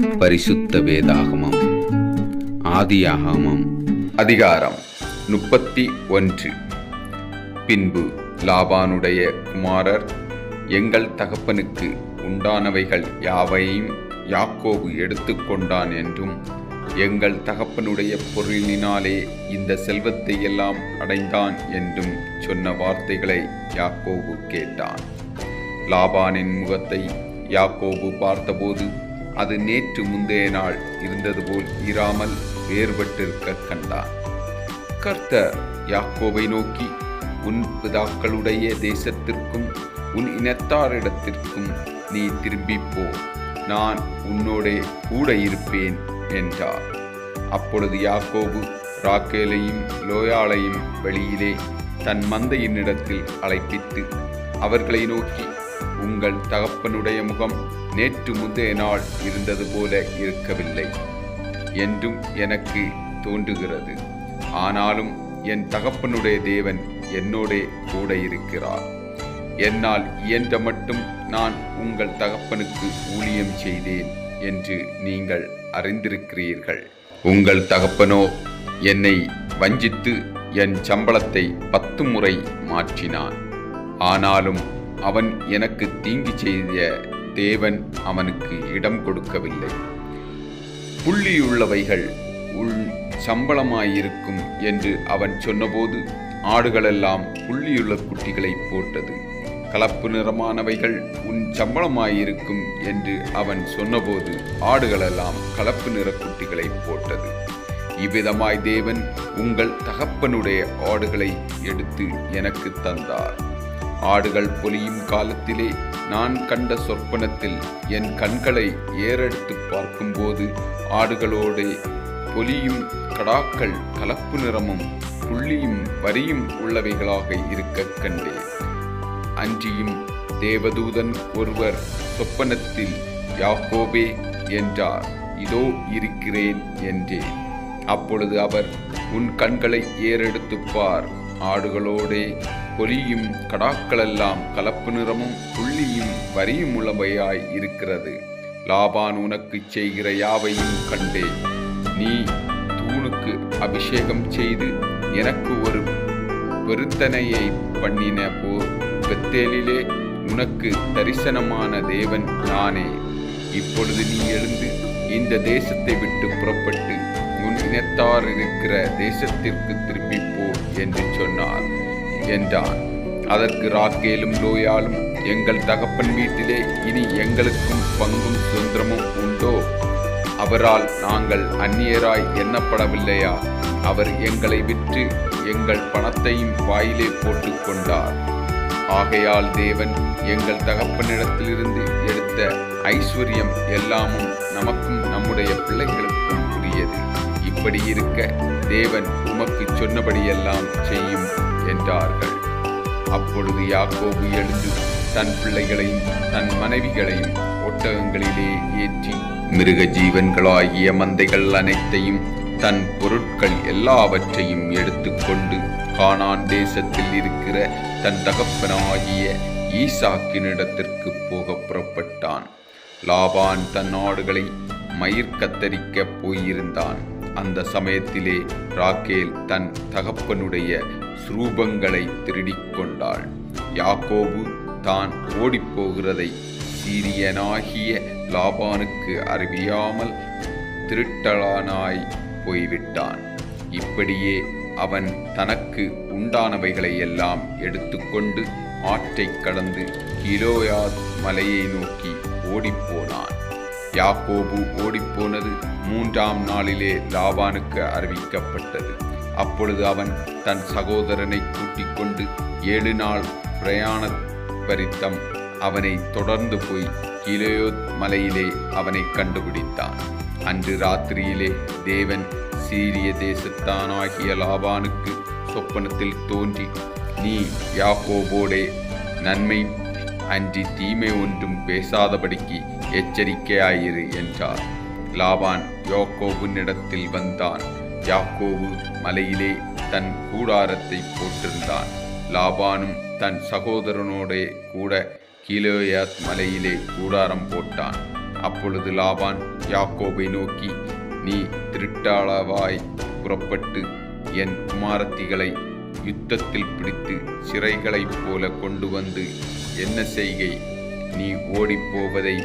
பரிசுத்த வேதாகமம். ஆதியாகமம். அதிகாரம் முப்பத்தி ஒன்று. பின்பு லாபானுடைய குமாரர் எங்கள் தகப்பனுக்கு உண்டானவைகள் யாவையும் யாக்கோபு எடுத்துக்கொண்டான் என்றும் எங்கள் தகப்பனுடைய பொருளினாலே இந்த செல்வத்தை எல்லாம் அடைந்தான் என்றும் சொன்ன வார்த்தைகளை யாக்கோபு கேட்டான். லாபானின் முகத்தை யாக்கோபு பார்த்தபோது அது நேற்று முந்தைய நாள் இருந்தது போல் இராமல் வேறுபட்டிருக்க கண்டான் கர்த்தர் யாக்கோவை நோக்கி உன் பிதாக்களுடைய தேசத்திற்கும் உன் இனத்தாரிடத்திற்கும் நீ திரும்பிப் போ. நான் உன்னோடே கூட இருப்பேன் என்றார். அப்பொழுது யாக்கோபு ராக்கேலையும் லோயாளையும் வெளியிலே தன் மந்தையினிடத்தில் அழைப்பித்து அவர்களை நோக்கி உங்கள் தகப்பனுடைய முகம் நேற்று முந்தைய நாள் இருந்தது போல இருக்கவில்லை என்றும் எனக்கு தோன்றுகிறது. ஆனாலும் என் தகப்பனுடைய தேவன் என்னோடே கூட இருக்கிறார். என்னால் இயன்ற மட்டும் நான் உங்கள் தகப்பனுக்கு ஊழியம் செய்தேன் என்று நீங்கள் அறிந்திருக்கிறீர்கள். உங்கள் தகப்பனோ என்னை வஞ்சித்து என் சம்பளத்தை பத்து முறை மாற்றினான். ஆனாலும் அவன் எனக்கு தீங்கு செய்த தேவன் அவனுக்கு இடம் கொடுக்கவில்லை. புள்ளியுள்ளவைகள் உள் சம்பளமாயிருக்கும் என்று அவன் சொன்னபோது ஆடுகளெல்லாம் புள்ளியுள்ள குட்டிகளை போட்டது. கலப்பு நிறமானவைகள் உன் சம்பளமாயிருக்கும் என்று அவன் சொன்னபோது ஆடுகளெல்லாம் கலப்பு நிற குட்டிகளை போட்டது. இவ்விதமாய் தேவன் உங்கள் தகப்பனுடைய ஆடுகளை எடுத்து எனக்கு தந்தார். ஆடுகள் பொலியும் காலத்திலே நான் கண்ட சொற்பனத்தில் என் கண்களை ஏறெடுத்து பார்க்கும்போது ஆடுகளோடே பொலியும் கடாக்கள் கலப்பு நிறமும் புள்ளியும் வரியும் உள்ளவைகளாக இருக்க கண்டேன். அன்றியும் தேவதூதன் ஒருவர் சொப்பனத்தில் யாக்கோபே என்றார் இதோ இருக்கிறேன் என்றேன். அப்பொழுது அவர் உன் கண்களை ஏறெடுத்துப் பார் ஆடுகளோடே பொலியும் கடாக்களெல்லாம் கலப்பு நிறமும் புள்ளியும் வரியும் உள்ளவையாய் இருக்கிறது. லாபான் உனக்கு செய்கிற யாவையும் கண்டே நீ தூணுக்கு அபிஷேகம் செய்து எனக்கு ஒரு பெருத்தனையை பண்ணின போர் பெத்தேலிலே உனக்கு தரிசனமான தேவன் நானே. இப்பொழுது நீ எழுந்து இந்த தேசத்தை விட்டு புறப்பட்டு உன் இனத்தார் இருக்கிற தேசத்திற்கு திரும்பிப்போ என்று சொன்னார். என்றான். அதற்கு ராக்கேலும் லோயாலும் எங்கள் தகப்பன் வீட்டிலே இனி எங்களுக்கும் பங்கும் சுதந்திரமும் உண்டோ? அவரால் நாங்கள் அந்நியராய் எண்ணப்படவில்லையா? அவர் எங்களை விற்று எங்கள் பணத்தையும் வாயிலே போட்டு கொண்டார். ஆகையால் தேவன் எங்கள் தகப்பனிடத்திலிருந்து எடுத்த ஐஸ்வர்யம் எல்லாமும் நமக்கும் நம்முடைய பிள்ளைகளுக்கும் உரியது. இப்படி இருக்க தேவன் உமக்கு சொன்னபடியெல்லாம் செய்யும். என்றார்கள். அப்பொழுது யாக்கோபு எழுந்து தன் பிள்ளைகளையும் தன் மனைவிகளையும் ஒட்டகங்களிலே ஏற்றி மிருக ஜீவன்களாகிய மந்தைகள் அனைத்தையும் தன் பொருட்கள் எல்லாவற்றையும் எடுத்துக்கொண்டு கானான் தேசத்தில் இருக்கிற தன் தகப்பனாகிய ஈசாக்கினிடத்திற்கு போக புறப்பட்டான். லாபான் தன் ஆடுகளை மயிர் கத்தரிக்க போயிருந்தான். அந்த சமயத்திலே ராக்கேல் தன் தகப்பனுடைய சுரூபங்களை திருடிக் கொண்டாள் யாக்கோபு தான் ஓடிப்போகிறதை சீரியனாகிய லாபானுக்கு அறிவியாமல் திருட்டலானாய் போய்விட்டான். இப்படியே அவன் தனக்கு உண்டானவைகளை எல்லாம் எடுத்துக்கொண்டு ஆற்றைக் கடந்து கிலோயாத் மலையை நோக்கி ஓடிப்போனான். யாக்கோபு ஓடிப்போனது மூன்றாம் நாளிலே லாபானுக்கு அறிவிக்கப்பட்டது. அப்பொழுது அவன் தன் சகோதரனை கூட்டிக் கொண்டு ஏழு நாள் பிரயாண பரித்தம் அவனை தொடர்ந்து போய் கிலோயோத் மலையிலே அவனை கண்டுபிடித்தான். அன்று ராத்திரியிலே தேவன் சீரிய தேசத்தானாகிய லாபானுக்கு சொப்பனத்தில் தோன்றி நீ யாக்கோபோடே நன்மை அன்றி தீமை ஒன்றும் பேசாதபடிக்கு எச்சரிக்கையாயிரு என்றார். லாபான் யாக்கோபுனிடத்தில் வந்தான். யாக்கோவு மலையிலே தன் கூடாரத்தை போட்டிருந்தான். லாபானும் தன் சகோதரனோடே கூட கீழோயாத் மலையிலே கூடாரம் போட்டான். அப்பொழுது லாபான் யாக்கோபை நோக்கி நீ திருட்டாளவாய் புறப்பட்டு என் குமாரத்திகளை யுத்தத்தில் பிடித்து சிறைகளைப் போல கொண்டு வந்து என்ன செய்கை? நீ ஓடிப்போவதை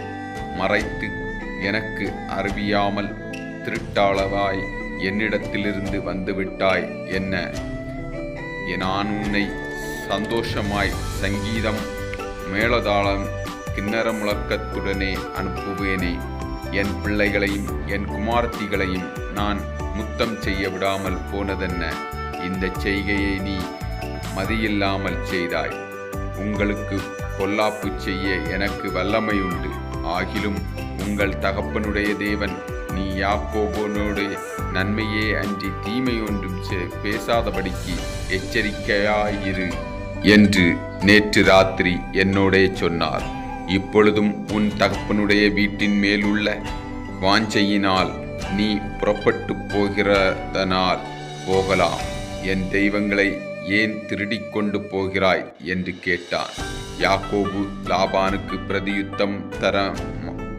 மறைத்து எனக்கு அறிவியாமல் திருட்டாளவாய் என்னிடத்திலிருந்து வந்துவிட்டாய் என்ன? நான் உன்னை சந்தோஷமாய் சங்கீதம் மேளதாளம் கிண்ணற முழக்கத்துடனே அனுப்புவேனே. என் பிள்ளைகளையும் என் குமார்த்திகளையும் நான் முத்தம் செய்ய விடாமல் போனதென்ன? இந்த செய்கையை நீ மதியில்லாமல் செய்தாய். உங்களுக்கு பொல்லாப்பு செய்ய எனக்கு வல்லமை உண்டு ஆகிலும் உங்கள் தகப்பனுடைய தேவன் நீ யாக்கோபோனுடைய நன்மையே அன்றி தீமை ஒன்றும் செ- பேசாதபடிக்கு எச்சரிக்கையாயிரு என்று நேற்று ராத்திரி என்னோடே சொன்னார். இப்பொழுதும் உன் தகப்பனுடைய வீட்டின் மேலுள்ள வாஞ்சையினால் நீ புறப்பட்டு போகிறதனால் போகலாம். என் தெய்வங்களை ஏன் திருடிக் கொண்டு போகிறாய்? என்று கேட்டான். யாக்கோபு லாபானுக்கு பிரதியுத்தம் தர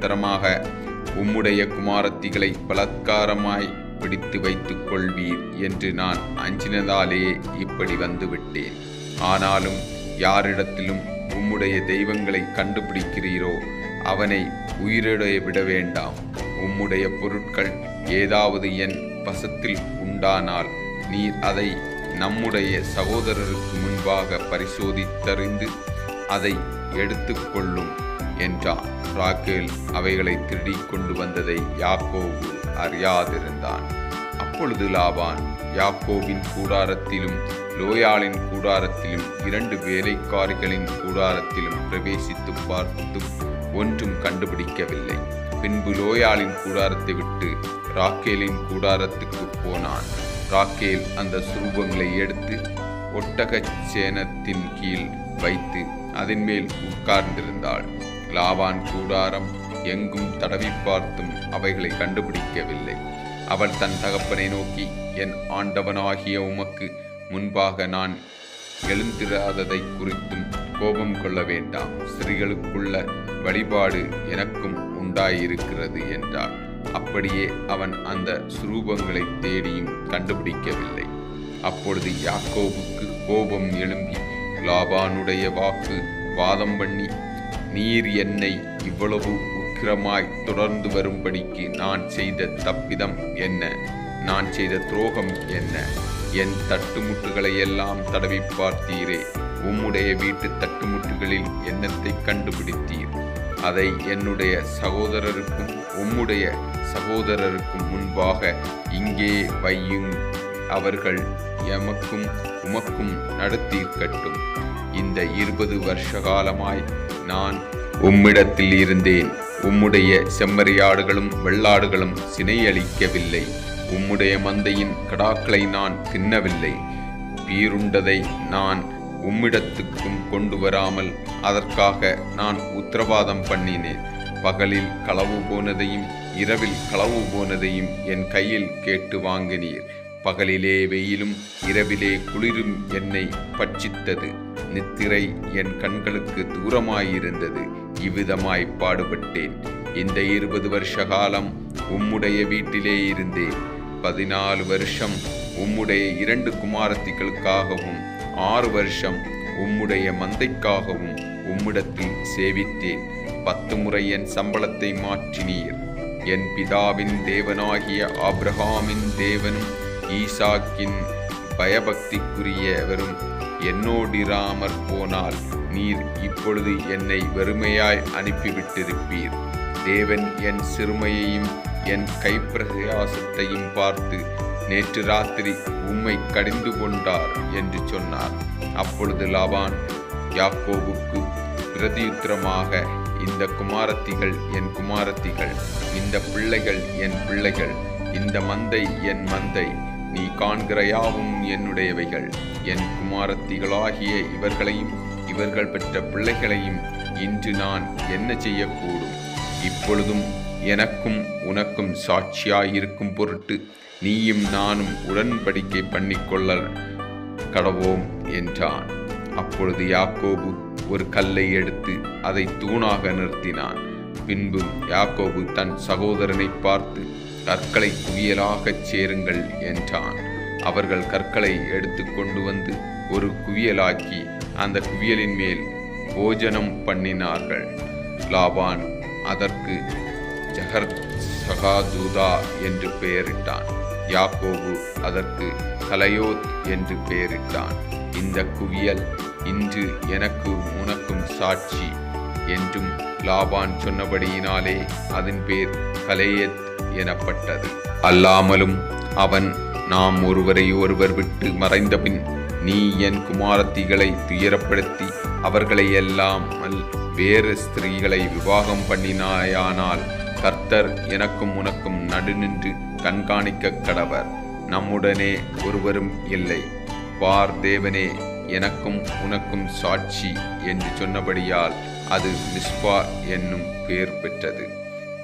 தரமாக உம்முடைய குமாரத்திகளை பலத்காரமாய் பிடித்து வைத்துக் கொள்வீர் என்று நான் அஞ்சினதாலே இப்படி வந்துவிட்டேன். ஆனாலும் யாரிடத்திலும் உம்முடைய தெய்வங்களை கண்டுபிடிக்கிறீரோ அவனை உயிரிடைய விட வேண்டாம். உம்முடைய பொருட்கள் ஏதாவது என் பசத்தில் உண்டானால் நீர் அதை நம்முடைய சகோதரருக்கு முன்பாக பரிசோதித்தறிந்து அதை எடுத்துக்கொள்ளும் என்றான். ராக்கேல் அவைகளை திருடிக் கொண்டு வந்ததை யாக்கோபு அறியாதிருந்தான். அப்பொழுது லாபான் யாக்கோவின் கூடாரத்திலும் லோயாளின் கூடாரத்திலும் இரண்டு வேலைக்காரிகளின் கூடாரத்திலும் பிரவேசித்து பார்த்தும் ஒன்றும் கண்டுபிடிக்கவில்லை. பின்பு லோயாளின் கூடாரத்தை விட்டு ராக்கேலின் கூடாரத்துக்கு போனான். ராக்கேல் அந்த சுரூபங்களை எடுத்து ஒட்டகச் சேனத்தின் கீழ் வைத்து அதன் மேல் உட்கார்ந்திருந்தாள். லாவான் கூடாரம் எங்கும் தடவி பார்த்தும் அவைகளை கண்டுபிடிக்கவில்லை. அவள் தன் தகப்பனை நோக்கி என் ஆண்டவனாகிய உமக்கு முன்பாக நான் எழுந்திராததை குறித்தும் கோபம் கொள்ள வேண்டாம். ஸ்திரீகளுக்குள்ள வழிபாடு எனக்கும் உண்டாயிருக்கிறது என்றார் அப்படியே அவன் அந்த சுரூபங்களை தேடியும் கண்டுபிடிக்கவில்லை. அப்பொழுது யாக்கோவுக்கு கோபம் எழும்பி லாபானுடைய வாக்கு வாதம் பண்ணி நீர் என்னை இவ்வளவு உக்கிரமாய் தொடர்ந்து வரும்படிக்கு நான் செய்த தப்பிதம் என்ன? நான் செய்த துரோகம் என்ன? என் தட்டுமுட்டுகளை எல்லாம் தடவி பார்த்தீரே. உம்முடைய வீட்டு தட்டுமுட்டுகளில் என்னத்தை கண்டுபிடித்தீர்? அதை என்னுடைய சகோதரருக்கும் உம்முடைய சகோதரருக்கும் முன்பாக இங்கே வையும் அவர்கள் எமக்கும் உமக்கும் நடத்தீர்க்கட்டும் இந்த இருபது வருஷ காலமாய் நான் உம்மிடத்தில் இருந்தேன். உம்முடைய செம்மறியாடுகளும் வெள்ளாடுகளும் சினையளிக்கவில்லை. உம்முடைய மந்தையின் கடாக்களை நான் தின்னவில்லை. பீருண்டதை நான் உம்மிடத்துக்கும் கொண்டு வராமல் அதற்காக நான் உத்தரவாதம் பண்ணினேன். பகலில் களவு போனதையும் இரவில் களவு போனதையும் என் கையில் கேட்டு வாங்கினீர். பகலிலே வெயிலும் இரவிலே குளிரும் என்னை பட்சித்தது. நித்திரை என் கண்களுக்கு தூரமாயிருந்தது. இவ்விதமாய் பாடுபட்டேன். இந்த இருபது வருஷ காலம் உம்முடைய வீட்டிலே இருந்தேன். பதினாலு வருஷம் உம்முடைய இரண்டு குமாரத்திகளுக்காகவும் ஆறு வருஷம் உம்முடைய மந்தைக்காகவும் உம்மிடத்தில் சேவித்தேன். பத்து முறை என் சம்பளத்தை மாற்றினீர். என் பிதாவின் தேவனாகிய ஆப்ரஹாமின் தேவனும் ஈசாக்கின் பயபக்திக்குரியவரும் என்னோடிராமற் போனால் நீர் இப்பொழுது என்னை வெறுமையாய் அனுப்பிவிட்டிருப்பீர். தேவன் என் சிறுமையையும் என் கைப்பிரகாசத்தையும் பார்த்து நேற்று ராத்திரி உம்மை கடிந்து கொண்டார் என்று சொன்னார். அப்பொழுது லாபான் யாக்கோவுக்கு பிரதியுத்திரமாக இந்த குமாரத்திகள் என் குமாரத்திகள் இந்த பிள்ளைகள் என் பிள்ளைகள் இந்த மந்தை என் மந்தை நீ காண்கிற யாவும் என்னுடையவைகள். என் குமாரத்திகளாகிய இவர்களையும் இவர்கள் பெற்ற பிள்ளைகளையும் இன்று நான் என்ன செய்யக்கூடும்? இப்பொழுதும் எனக்கும் உனக்கும் சாட்சியாயிருக்கும் பொருட்டு நீயும் நானும் உடன்படிக்கை பண்ணிக்கொள்ள கடவோம் என்றான். அப்பொழுது யாக்கோபு ஒரு கல்லை எடுத்து அதை தூணாக நிறுத்தினான். பின்பு யாக்கோபு தன் சகோதரனை பார்த்து கற்களை குவியலாகச் சேருங்கள் என்றான். அவர்கள் கற்களை எடுத்து கொண்டு வந்து ஒரு குவியலாக்கி அந்த குவியலின் மேல் போஜனம் பண்ணினார்கள். லாபான் அதற்கு ஜஹர் சகாதூதா என்று பெயரிட்டான். யாக்கோபு அதற்கு கலையோத் என்று பெயரிட்டான். இந்த குவியல் இன்று எனக்கு உனக்கும் சாட்சி என்றும் லாபான் சொன்னபடியினாலே அதன் பேர் கலையத் எனப்பட்டது. அல்லாமலும் அவன் நாம் ஒருவரை ஒருவர் விட்டு மறைந்தபின் நீ என் குமாரத்திகளை துயரப்படுத்தி அவர்களை எல்லாம் வேறு ஸ்திரீகளை விவாகம் பண்ணினாயானால் கர்த்தர் எனக்கும் உனக்கும் நடுநின்று கண்காணிக்க கடவர். நம்முடனே ஒருவரும் இல்லை. வார் தேவனே எனக்கும் உனக்கும் சாட்சி என்று சொன்னபடியால் அது மிஸ்பா என்னும் பெயர் பெற்றது.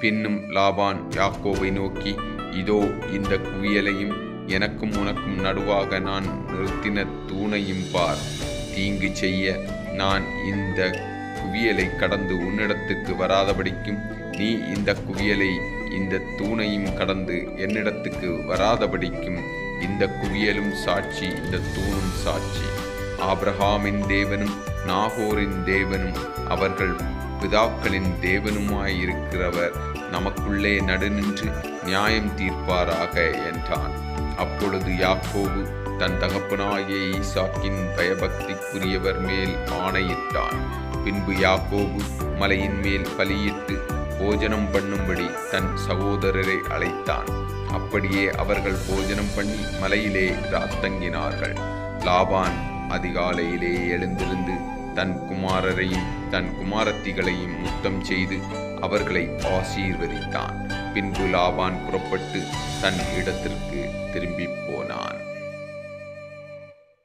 பின்னும் லாபான் யாக்கோவை நோக்கி இதோ இந்த குவியலையும் எனக்கும் உனக்கும் நடுவாக நான் நிறுத்தின தூணையும் பார். தீங்கு செய்ய நான் இந்த குவியலை கடந்து உன்னிடத்துக்கு வராதபடிக்கும் நீ இந்த குவியலை இந்த தூணையும் கடந்து என்னிடத்துக்கு வராதபடிக்கும் இந்த குவியலும் சாட்சி இந்த தூணும் சாட்சி. ஆப்ரஹாமின் தேவனும் நாகோரின் தேவனும் அவர்கள் பிதாக்களின் தேவனுமாயிருக்கிறவர் நமக்குள்ளே நடுநின்று நியாயம் தீர்ப்பாராக என்றான். அப்பொழுது யாக்கோபு தன் தகப்பனாகிய ஈசாக்கின் பயபக்திக்குரியவர் மேல் ஆணையிட்டான். பின்பு யாக்கோபு மலையின் மேல் பலியிட்டு போஜனம் பண்ணும்படி தன் சகோதரரை அழைத்தான். அப்படியே அவர்கள் போஜனம் பண்ணி மலையிலே ராத்தங்கினார்கள் லாபான் அதிகாலையிலே எழுந்திருந்து தன் குமாரரையும் தன் குமாரத்திகளையும் முத்தம் செய்து அவர்களை ஆசீர்வதித்தான். பின்பு லாபான் புறப்பட்டு தன் இடத்திற்கு திரும்பி